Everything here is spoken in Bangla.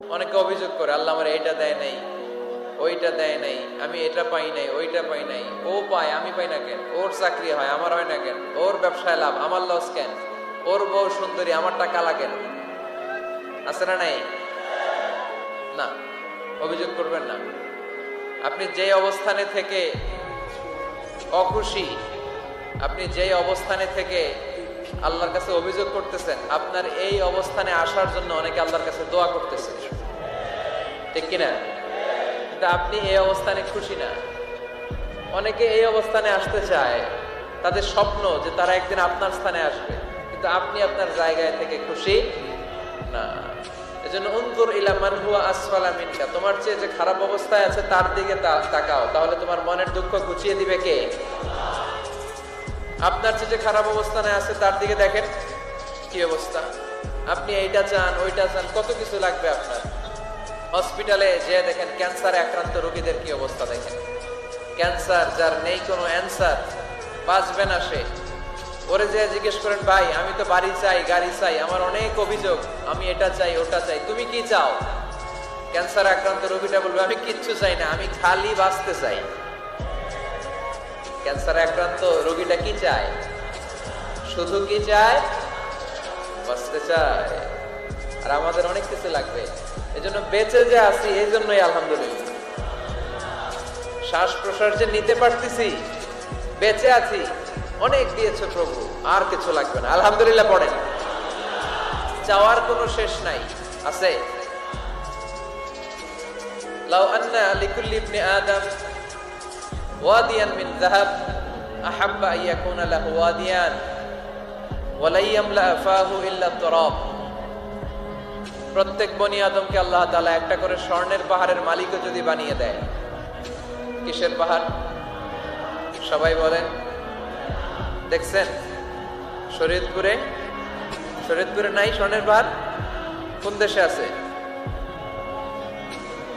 অনেকে অভিযোগ করে, আল্লাহ আমার এইটা দেয় নাই, ওইটা দেয় নাই, আমি এটা পাই নাই, ওইটা পাই নাই, ও পায়, আমি পাই না কেন, ওর চাকরি হয়, আমার হয় না কেন, ওর ব্যবসায় লাভ, আমার লস কেন, ওর বউ সুন্দরী, আমার টাকা লাগেন আছে না নাই? না, অভিযোগ করবেন না। আপনি যে অবস্থানে থেকে অখুশি, আপনি যেই অবস্থানে থেকে আল্লাহর কাছে অভিযোগ করতেছেন, আপনার এই অবস্থানে আসার জন্য অনেকে আল্লাহর কাছে দোয়া করতেছে। ঠিক কিনা? কিন্তু আপনি এই অবস্থানে খুশি না। অনেকে এই অবস্থানে আসতে চায়। তাদের স্বপ্ন যে তারা একদিন আপনার স্থানে আসবে। কিন্তু আপনি আপনার জায়গায় থেকে খুশি না। তোমার চেয়ে যে খারাপ অবস্থায় আছে, তার দিকে তাকাও। তাহলে তোমার মনের দুঃখ ঘুচিয়ে দিবে কে? আপনার চেয়ে যে খারাপ অবস্থানে আছে, তার দিকে দেখেন কি অবস্থা। আপনি এইটা চান, ওইটা চান, কত কিছু লাগবে আপনার? হসপিটালে যে দেখেন ক্যান্সারে আক্রান্ত রোগীদের কি অবস্থা দেখেন। ক্যান্সার যার নেই কোনো অ্যান্সার, বাঁচবে না সে। ওরে যে জিজ্ঞেস করেন, ভাই, আমি তো বাড়ি চাই, গাড়ি চাই, আমার অনেক অভিযোগ, আমি এটা চাই, ওটা চাই, তুমি কি চাও? ক্যান্সার আক্রান্ত রোগীটা বলবে, আমি কিচ্ছু চাই না, আমি খালি বাঁচতে চাই। ক্যান্সার আক্রান্ত রোগীটা কি চায়? শুধু কি চায়? বাঁচতে চায়। আর আমাদের অনেক কিছু লাগবে। এজন্য বেঁচে যে আছি এই জন্যই আলহামদুলিল্লাহ। শ্বাস প্রশ্বাস যে নিতে পারতেছি, বেঁচে আছি, অনেক দিয়েছে প্রভু, আর কিছু লাগবে না। আলহামদুলিল্লাহ পড়েন। চাওয়ার কোনো শেষ নাই। আছে? লাউ আন্না লিকুল্লি ইবনি আদম ওয়াদিয়ান মিন যাহাব, আহাব্বা আন ইয়াকুনা লাহু ওয়াদিয়ান ওয়ালা ইয়ামলা ফাহু ইল্লা তুরাব প্রত্যেক বনি আদমকে আল্লাহ তালা একটা করে স্বর্ণের পাহাড়ের মালিকও যদি বানিয়ে দেয়, কিসের পাহাড়? সবাই বলেন। দেখছেন? শরীয়তপুরে? শরীয়তপুরে নাই স্বর্ণের পাহাড়? কোন দেশে আছে?